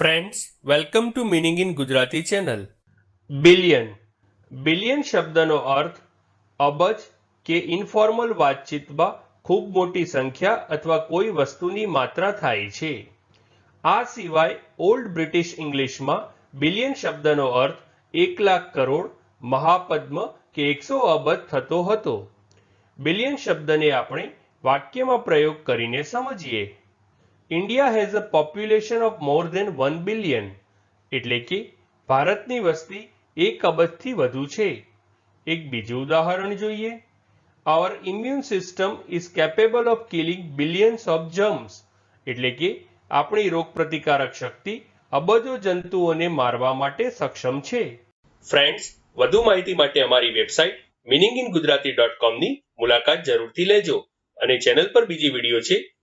Friends welcome to meaning in Gujarati channel billion billion શબ્દનો અર્થ અબજ કે ઇન્ફોર્મલ વાતચીતમાં ખૂબ મોટી સંખ્યા અથવા કોઈ વસ્તુની માત્રા થાય છે. આ સિવાય ઓલ્ડ બ્રિટિશ ઇંગ્લિશમાં બિલિયન શબ્દનો અર્થ એક લાખ કરોડ મહાપદ્મ કે એકસો અબજ થતો હતો. બિલિયન શબ્દને આપણે વાક્યમાં પ્રયોગ કરીને સમજીએ. India has a population of more than one billion એટલે કે ભારતની વસ્તી એક અબજથી વધુ છે. એક બીજું ઉદાહરણ જોઈએ. Our immune system is capable of killing billions of germs. એટલે કે આપણી રોગપ્રતિકારક શક્તિ અબજો જંતુઓને મારવા માટે સક્ષમ છે. ફ્રેન્ડ્સ વધુ માહિતી માટે અમારી website meaning in Gujarati dot કોમની મુલાકાત જરૂરથી લેજો. અને ચેનલ પર બીજી વીડિયો છે